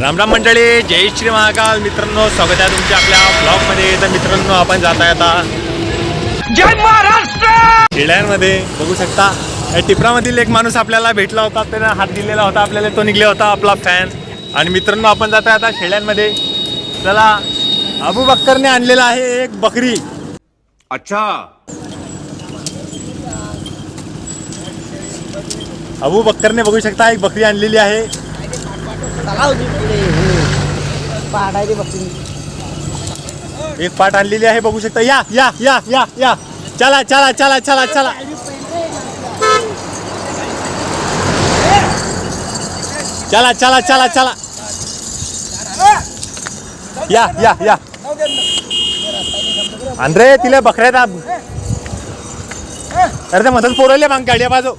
राम राम मंडळी जय श्री महाकाल. मित्रांनो स्वागत आहे तुमच्या आपल्या ब्लॉगमध्ये तर मित्रांनो आपण जात आहे आता जय महाराष्ट्र! खेड्यांमध्ये. बघू शकता या टिपरामधील एक माणूस आपल्याला भेटला होता. त्याने हात दिलेला होता आपल्याला तो निघला होता आपला फॅन आणि मित्रांनो आपण जात आहे आता शेळ्यांमध्ये त्याला अबू बक्करने आणलेला आहे एक बकरी. अच्छा. अबू बक्करने बघू शकता एक बकरी आणलेली आहे. तलाव एक पाट आणलेली आहे बघू शकता. या या या या या. चला चला चला चला चला. चला चला चला चला. या या या. रे तिला बकऱ्या दाब. अरे ते मदत पोरवले मग गाड्या बाजू.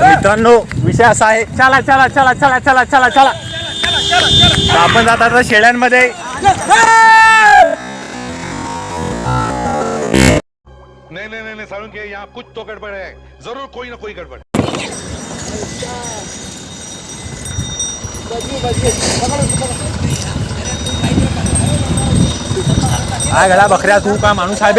मित्रांनो विषय असा आहे. चला चला चला चला चला चला चला. तर आपण जात आता शेळ्यांमध्ये. नहीं नहीं नहीं नहीं सारुण के यहाँ कुछ तो गड़बड़ है. जरूर कोई ना कोई गड़बड़. काय गळा बकऱ्या तू का माणूस आहे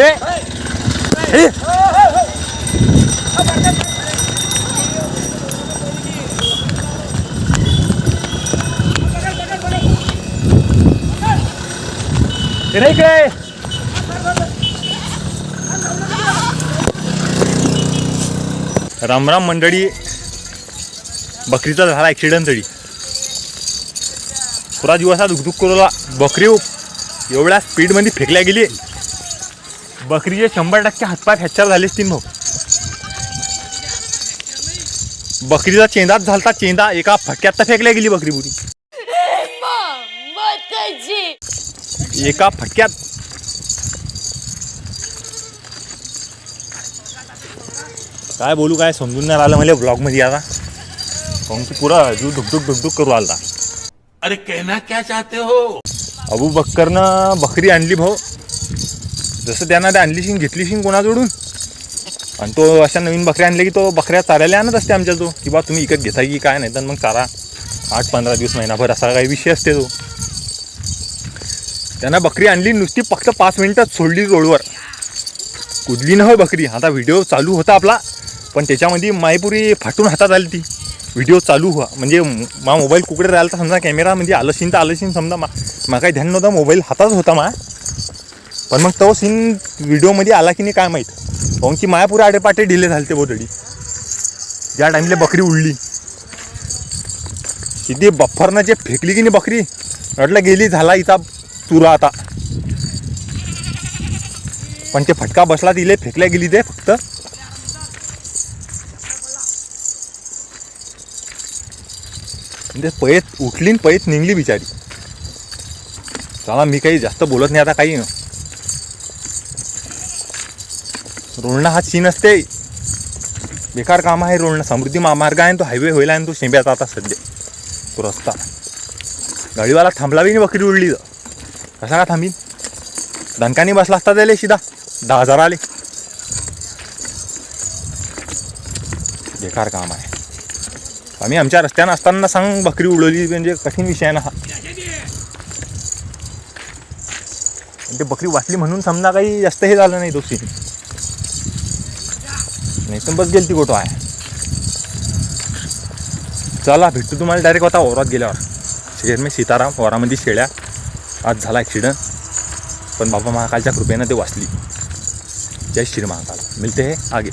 नाही इकडे रामराम मंडळी. बकरीचा झाला ॲक्सिडेंट तरी. पुरा दिवसा दुखदुख करूला. बकरी हो, एवढ्या स्पीडमध्ये फेकल्या गेली. बकरीचे शंभर टक्के हातपाय फ्रॅक्चर झालेच तीन भाऊ. बकरीचा चेंदाच झालता चेंदा एका फटक्यात तर फेकल्या गेली बकरी पुरी एका फटक्यात. काय बोलू काय समजून नाही आलं मला ब्लॉगमध्ये आता. काहून की पुरा जीव धुकधुक धुकधुक करू आलता अरे कहना क्या चाहते हो? अबू बक्करनं बकरी आणली भाऊ. जसं त्यांना ते आणली शिंग घेतली शिंग कोणाजोडून आणि तो अशा नवीन बकऱ्या आणल्या की तो बकऱ्या चारायला आणत असते आमच्या तो की बा तुम्ही इकत घेता की काय नाही तर मग चारा. आठ पंधरा दिवस महिनाभर असा काही विषय असते तो. त्यांना बकरी आणली नुसती फक्त पाच मिनिटात सोडली रोडवर कुदली न हो बकरी. आता व्हिडिओ चालू होता आपला पण त्याच्यामध्ये मायपुरी फाटून हातात आली ती. व्हिडिओ चालू हुआ. म्हणजे मा मोबाईल कुकडे राहिला तर समजा कॅमेरा म्हणजे आलं सीन तर आलं सीन समजा मा मा काही ध्यान नव्हतं मोबाईल हातात होता मा. पण मग तो सीन व्हिडिओमध्ये आला की नाही काय माहीत. काहून की मायापुरे आडेपाटे ढिले झाले ते बोतडी ज्या टाईमला बकरी उडली. किती बफरनं जे फेकली की नाही बकरी. वाटलं गेली झाला इथं. तुरा आता. पण ते फटका बसला तिले फेकल्या गेली ते फक्त. म्हणजे पयत उठली पयत निघली बिचारी. चला मी काही जास्त बोलत नाही आता काही रोळणं हा सीन असते. बेकार काम आहे रोळणं समृद्धी महामार्ग आहे तो हायवे होईल आणि तो शेंब्याचा आता सध्या. तो रस्ता. गाडीवाला थांबला बी नाही बकरी उडली. तर कसा का थांबीन? दणकानी बसला असता त्याले शिदा. दहा हजार आले. बेकार काम आहे. आम्ही आमच्या रस्त्यानं असताना सांग बकरी उडवली म्हणजे कठीण विषय आहे ना हा. पण ते बकरी वाचली म्हणून समजा काही जास्त हे झालं नाही दोषी नाही तर बस गेली ती गोटो आहे. चला भेटतो तुम्हाला डायरेक्ट आता ओरात गेल्यावर. शेर मी सीताराम ओरामध्ये शेळ्या. आज झाला ॲक्सिडेंट. पण बाबा महाकालच्या कृपेनं ते वाचली. जय श्री महाकाल. मिळते हे आगे.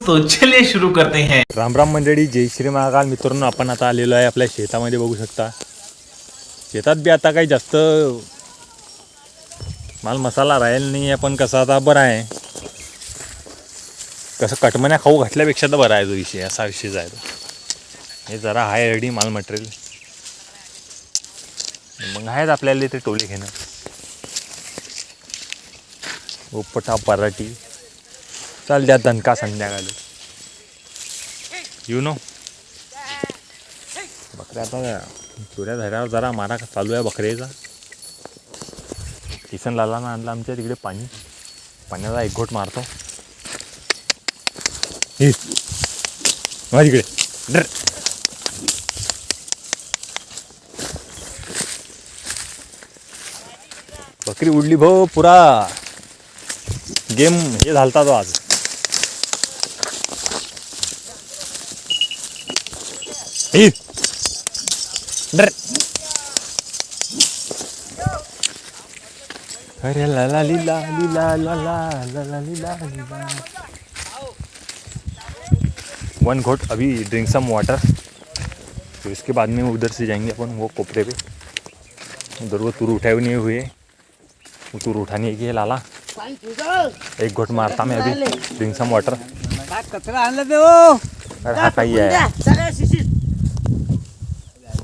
तो चलिए शुरू करते हैं. राम राम मंडळी जय श्री महाकाल. मित्रांनो आपण आता आलेलो आहे आपल्या शेतामध्ये बघू शकता. शेतात बी आता काही जास्त माल मसाला राहील नाही आहे पण कसं आता बरं आहे. कसं कटमन्या खाऊ घातल्यापेक्षा तर बरा आहे तो विषय असा विषय आहे तो. हे जरा आहे रेडी माल मटेरियल मग आहेत आपल्याला ते टोले घेणं. उपटा पराठी. चाल द्या दणका संध्याकाळी. You know. बकऱ्या आता चुऱ्या धऱ्यावर जरा मारा चालू आहे बकऱ्याचा. किसन लालानं आणलं आमच्या तिकडे पाणी. पाण्याचा एक घोट मारतो. हे. माझ्या बकरी उडली भाऊ पुरा. गेम हे झालता तो आज. अरे ला ला ली ला ली ला ला ला ला ला ली ला ली ला. वन घोट, अभी ड्रिंक सम वाटर तो इसके बाद में उधर से जाएँगे अपन वो कोपरे पे. उधर वो तुर उठाए नहीं हुए. वो तुर उठाने के लाला। पाणी तुझं एक घोट मारता मैं अभी ड्रिंक सम वाटर काय कचरा आणलं ते हो? अरे हा काही आहे. सगळ्या शिशीत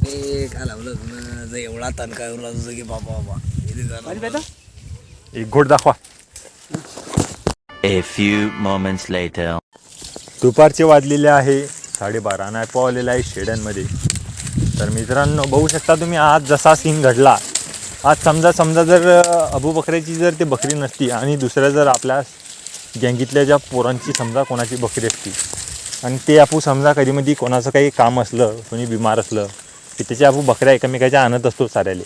ते काय लावलं तुला? जर एवढा तण काय उरला तुझं की बाबा बाबा. एक घोट दाखवा. A few moments later. दुपारचे वाजलेले आहे साडेबारा. आणि पावलेला आहे शेड्यांमध्ये तर मित्रांनो बघू शकता तुम्ही आज जसा सीन घडला आज समजा समजा जर अबू बकऱ्याची जर ते बकरी नसती आणि दुसऱ्या जर आपल्या गँगीतल्या ज्या पोरांची समजा कोणाची बकरी असती आणि ते आपू समजा कधीमध्ये कोणाचं काही काम असलं कोणी बिमार असलं की त्याच्या आपू बकऱ्या एकमेकाच्या आणत असतो साऱ्याले.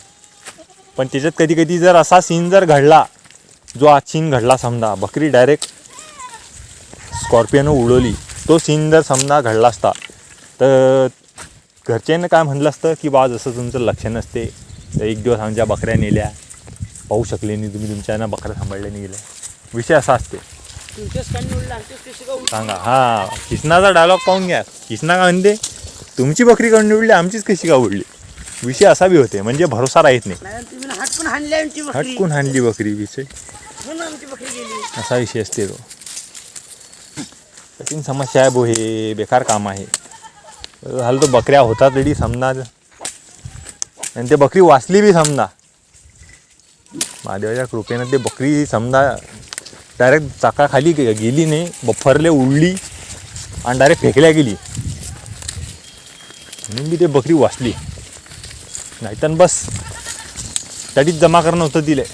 पण त्याच्यात कधी कधी जर असा सीन जर घडला जो आज सीन घडला समजा बकरी डायरेक्ट स्कॉर्पिओनं उडवली तो सीन जर समजा घडला असता तर घरच्यांना काय म्हणलं असतं की बा जसं तुमचं लक्ष नसते एक दिवस आमच्या बकऱ्या नेल्या. पाहू शकले नाही तुम्ही तुमच्या बकऱ्या सांभाळल्या नाही गेल्या. विषय असा असते. का सांगा. हा किसनाचा डायलॉग पाहून घ्या. किसना काय म्हणते? तुमची बकरी कडून उडली आमचीच कशी का उडली? विषय असा बी होते म्हणजे भरोसा राहत नाही. हटकून हाणली बकरी. हटकून हाणली बकरी विषय. गेली. असा विषय असते तो. कठीण समस्या आहे भो हे बेकार काम आहे. झालं तो बकऱ्या होता तरी समजा आणि ते बकरी वाचली बी समजा. महादेवाच्या कृपेनं ते बकरी समजा डायरेक्ट चाकाखाली गे- गेली नाही बफरले उडली आणि डायरेक्ट फेकल्या गेली. म्हणून बी ते बकरी वाचली. नाही तर बस. त्याडीच जमा करणं होतं तिले.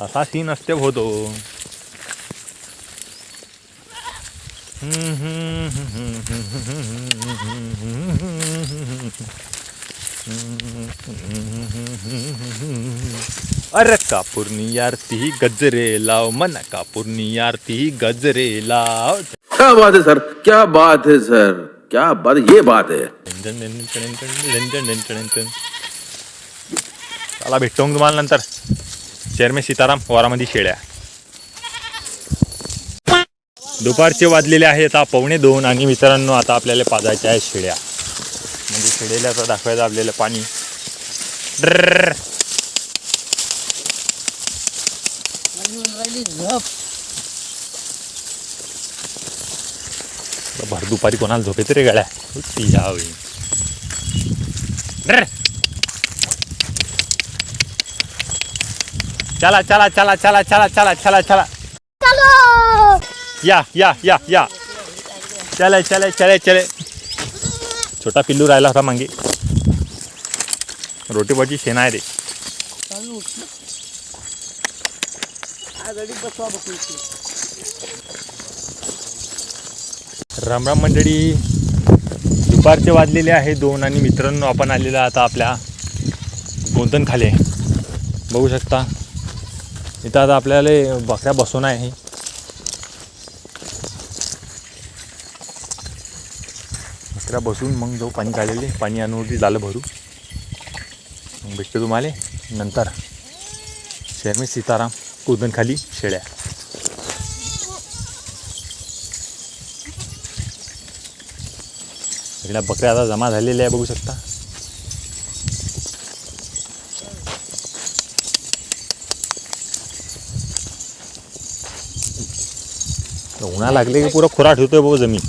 असा सीन असते होतो अरे कापूरनी आरती गजरे लाव मन कापूरनी आरती गजरे लाव क्या बात है सर? क्या बात है सर? क्या बात ये बात है। चला भेटतो मग तुम्हाला नंतर चेअरमॅन सीताराम वारामध्ये शेळ्या दुपारचे वाजलेले आहे आता पावणे दोन. आणि मित्रांनो आता आपल्याला पाजायच्या आहेत शिड्या. म्हणजे शिडेला आता दाखवायचं आपल्याला पाणी. भर दुपारी कोणाला झोपेत रे गाड्या? ती यावी चला चला चला चला चला चला चला चला. या या या या. चले चले चले चले. छोटा पिल्लू राहिला होता मागे. रोटीपाची शेणा आहे रे. रामराम मंडळी. दुपारचे वाजलेले आहे दोन आणि मित्रांनो आपण आलेलो आता आपल्या गोंदन खाले बघू शकता. इथं आता आपल्याला बकऱ्या बसवून आहे. बकऱ्या बसून मग जाऊ पाणी काढलेले. पाणी आणून झालं भरू. मग भेटतो तुम्हाला. नंतर शेरमी सीताराम कुदनखाली शेळ्या. इकडे बकऱ्या आता जमा झालेल्या आहे बघू शकता. उन्हा लागले की पुरा खुराट होतोय भाऊ जमीन.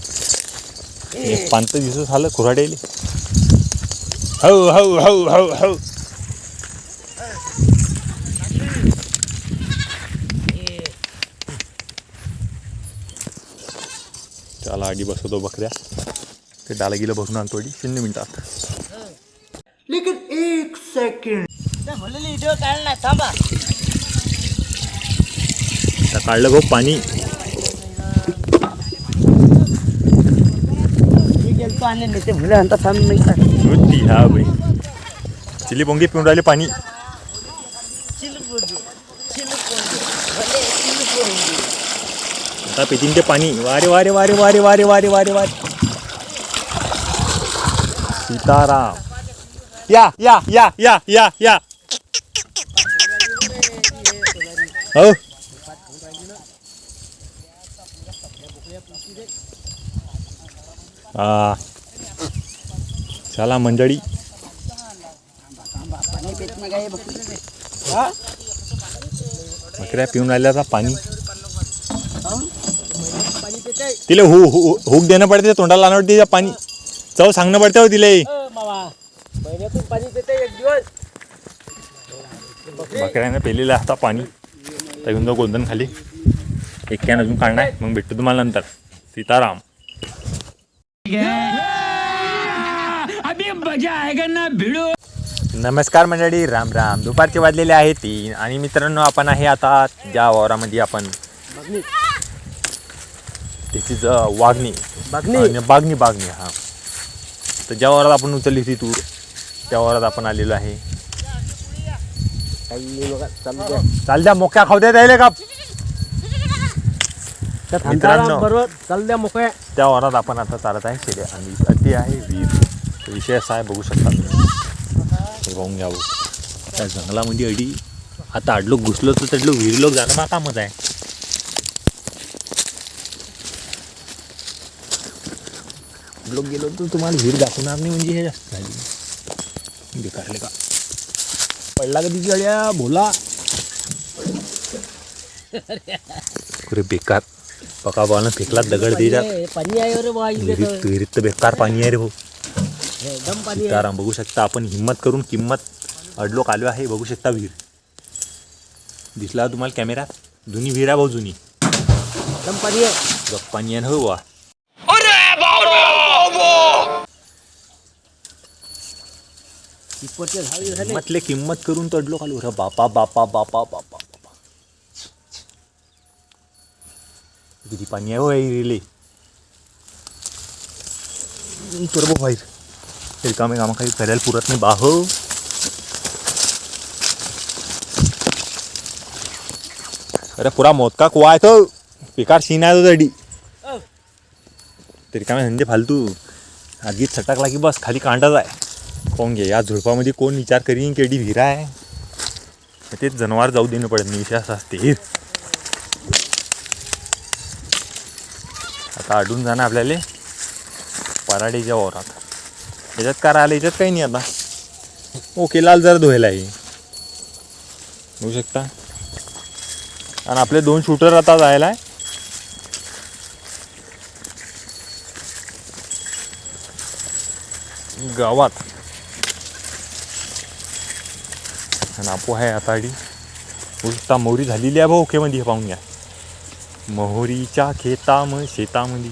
एक पानतं दिसत झालं खुराड्याले हौ हौ हाऊ हाऊ हाऊ त्याला आगी बसवतो बकऱ्या. ते डाला गेलं भरून आणतो शून्य मिनिटात. लेकिन एक सेकंड काढला थांबा. काढलं भाऊ पाणी. तो आणले नाही ते भुले थांब मी हा बाई. चिली बोंगी पिऊन राहिले पाणी. आता पितीन ते पाणी. वारे वारे वारे वारे वारे वारे वारे वारे. सीताराम. या या या या या या. हो. हा चला मंडळी. बकऱ्या पिऊन राहिल्या आता पाणी. तिला हु हु- हुक देणं पडते तोंडाला लावणं पडते पाणी. चव सांगणं पडते हो तिला. महिन्यातून पाणी पिते एक दिवस. बकऱ्यानं पेलेलं आता पाणी. तर घेऊन जाऊ गोंधन खाली. एक कॅन अजून काढणार आहे, मग भेटतो तुम्हाला नंतर. सीताराम. नमस्कार मंडळी राम राम. दुपारचे वाजलेले आहे तीन आणि मित्रांनो आपण आहे आता ज्या वावरामध्ये आपण त्याची वागणी बागणी? अं, बागणी बागणी हा. तर ज्या वावरात आपण उचलली होती तूर त्या वावरात आपण आलेलो आहे. चाल द्या मोक्या खाऊ द्या द्यायला का मित्रांनो बरोबर. चाल द्या मोकळ्या त्या वावरात आपण आता चालत आहे. शेड्या आणि अति आहे वीर. विषय असा आहे बघू शकता हे पाहून घ्या. त्या जंगलामध्ये अडी आता आडलोक घुसलो तर तडलो विरलोक जाणं मा कामच आहे. आडलोक गेलो तर तुम्हाला विहीर दाखवणार नाही म्हणजे हे जास्त झाली. बेकारले का? पडला कधी गड्या बोला अरे बेकार. पका बॉलनं फेकला दगड दे जा पाणी आहे रे. विहिरीत विहिरीत तर बेकार पाणी आहे रे भाऊ आहे सीताराम बघू शकता आपण हिंमत करून किंमत अडलोक आलो आहे. बघू शकता विहीर. दिसला तुम्हाला कॅमेरा? जुनी विहीर आहे भाऊ जुनी. पाणी आहे. पाणी आहे ना हो किंमतले किंमत करून तो अडलोक आलो. रे बापा बापा बापा बापा बापा. किती पाणी आहे हो विहिरीले. तर बघ बाहेर. रिकामे कामं काही करायला पुरत नाही बाहो। अरे पुरा मोदका कुवा येतो पिकार बेकार सीन आहे तो दडी ते रिकामे धंदे फालतू। आगीत सटाकला की बस खाली कांडाच आहे कोण घे या झुडपामध्ये कोण विचार करीन केडी विहिरा आहे तेच जनावर जाऊ देणं पडत नाही विषय असा असते आता अडून जाणं आपल्याला। पराडीच्या वावरात याच्यात काय राहिलं याच्यात काही नाही आता. ओके लाल जरा धुवायला आहे. बघू शकता. आणि आपले दोन शूटर आता जायला आहे. गावात. आणि आपो आहे आता उलटा मोहरी झालेली आहे भाऊ ओकेमध्ये हे पाहून घ्या. मोहरीच्या खेताम शेतामध्ये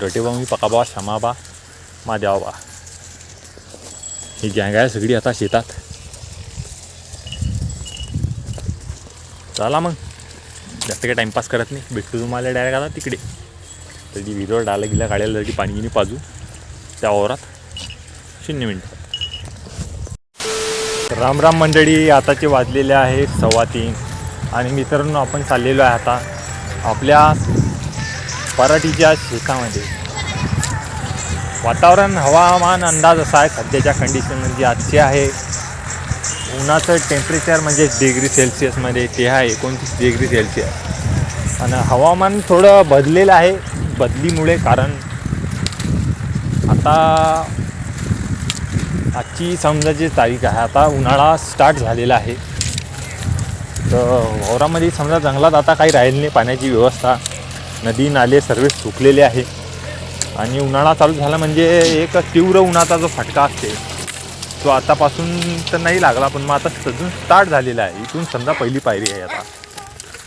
डोटेबा मी पकाबा क्षमाबा माद्याबा ही गँग सगळी आता शेतात। चला मग। जास्त काही टाईमपास करत नाही. भेटतो तुम्हाला डायरेक्ट आता तिकडे. तरी विहिरीवर डाला गिला काढायला तरी पाणी गिनी पाजू त्या वावरात शून्य मिनटं. रामराम मंडळी आताचे वाजलेले आहेत सव्वा तीन. आणि मित्रांनो आपण चाललेलो आहे आता आपल्या पराठीच्या शेतामध्ये. वातावरण हवामान अंदाज असा आहे सध्याच्या कंडिशन म्हणजे आजचे आहे. उन्हाचं टेम्परेचर म्हणजे डिग्री सेल्सिअसमध्ये ते आहे एकोणतीस डिग्री सेल्सिअस आणि हवामान थोडं बदलेलं आहे बदलीमुळे कारण आता आजची समजा जी तारीख आहे. आता उन्हाळा स्टार्ट झालेला आहे. तर वावरामध्ये समजा जंगलात आता काही राहिलं नाही पाण्याची व्यवस्था. नदी नाले सर्व सुकलेले आहे. आणि उन्हाळा चालू झाला म्हणजे एक तीव्र उन्हाचा जो फटका असते तो आतापासून तर नाही लागला पण मग आता सजून स्टार्ट झालेला आहे. इथून समजा पहिली पायरी आहे आता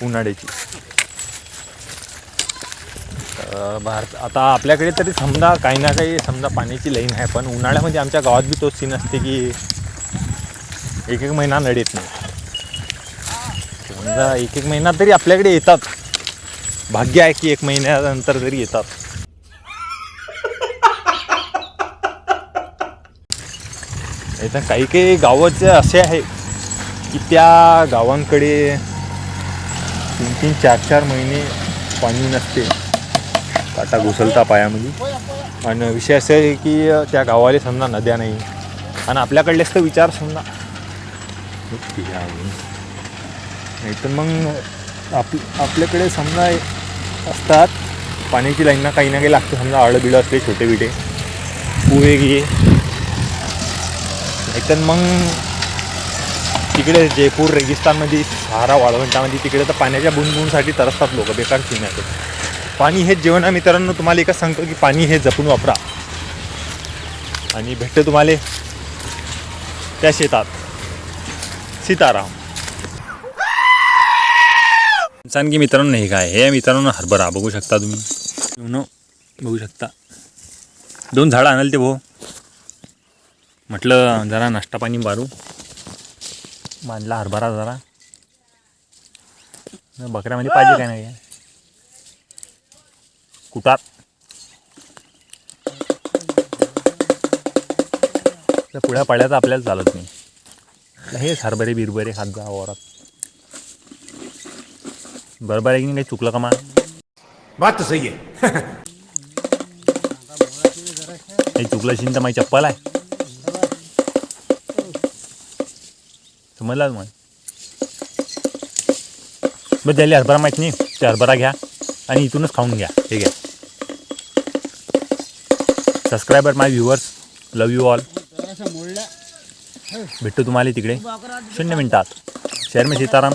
उन्हाळ्याची. भारत आता आपल्याकडे तरी समजा काही ना काही समजा पाण्याची लाईन आहे पण उन्हाळ्यामध्ये आमच्या गावात बी तोच सीन असते की एक एक महिना नळ येत नाही. समजा एक एक महिना तरी आपल्याकडे येतात. भाग्य आहे की एक महिन्यानंतर तरी येतात. इथं काही काही गावाचे असे आहे की त्या गावांकडे तीन तीन चार चार महिने पाणी नसते. काटा घुसलता पायामध्ये. आणि विषय असा आहे की त्या गावाला समजा नद्या नाही. आणि आपल्याकडलेच तर विचार समजा. नाही तर मग आप आपल्याकडे समजा असतात. पाण्याची लाईन ना काही ना काही लागते. समजा आळं बिळं असते छोटे बिटे. पुहे घे नाहीतर मग तिकडे जयपूर रेगिस्तानमध्ये सहारा वाळवंटामध्ये तिकडे तर पाण्याच्या बुणबुणसाठी तरसतात लोक बेकार सीन पाणी हे जेवण आहे मित्रांनो तुम्हाला एकच सांगतो की पाणी हे जपून वापरा. आणि भेटतं तुम्हाला त्या शेतात. सीताराम. की मित्रांनो हे काय हे मित्रांनो हरभरा बघू शकता तुम्ही. बघू शकता. दोन झाडं आणाल ते भाऊ. म्हटलं जरा नाश्ता पाणी मारू. मांडला हरभरा जरा. बकऱ्यामध्ये पाहिजे काय नाही? कुटार त्या पुढ्या पाड्यात आपल्याला चालत नाही. हेच हरभरे बिरभरे खात जा वरात बरोबर आहे की नाही? काही चुकलं का मा बात तो सही है काही चुकलं असेल तर माझी चप्पल आहे. समजला मग त्याला हरभरा माहीत नाही. ते हरभरा घ्या आणि इथूनच खाऊन घ्या. हे घ्या subscriber my viewers love you all भेटतो तुम्हाला तिकडे. शून्य मिनिटात. शहर में सीताराम.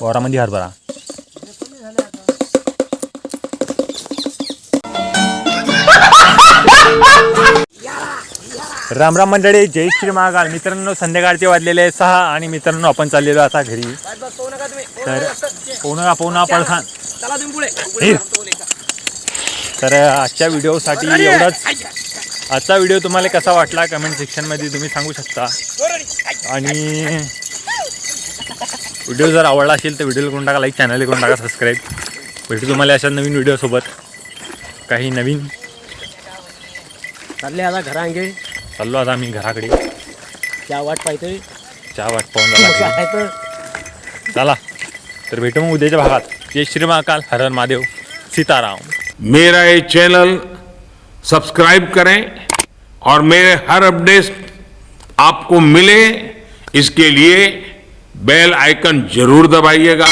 वावरामध्ये हरभरा राम राम मंडळी जय श्री महाकाल मित्रांनो संध्याकाळचे वाजलेले सहा आणि मित्रांनो आपण चाललेलो आता घरी. तर पोहणा पोहणा पळसान तर आजच्या व्हिडिओसाठी एवढंच. आजचा व्हिडिओ तुम्हाला कसा वाटला कमेंट सेक्शनमध्ये तुम्ही सांगू शकता. आणि व्हिडिओ जर आवडला असेल तर व्हिडिओला करून टाका लाईक चॅनल करून टाका सबस्क्राईब भेटू तुम्हाला अशा नवीन व्हिडिओसोबत काही नवीन. चालले आता घरांगे. चाललो आता आम्ही घराकडे. त्या वाट पाहतोय. चहा वाट पाहून झाला चला तर भेटू मग उद्याच्या भागात. जय श्री महाकाल हर हर महादेव सीताराम. मेरा ये चैनल सब्सक्राइब करें और मेरे हर अपडेट आपको मिले इसके लिए बेल आइकन जरूर दबाइएगा।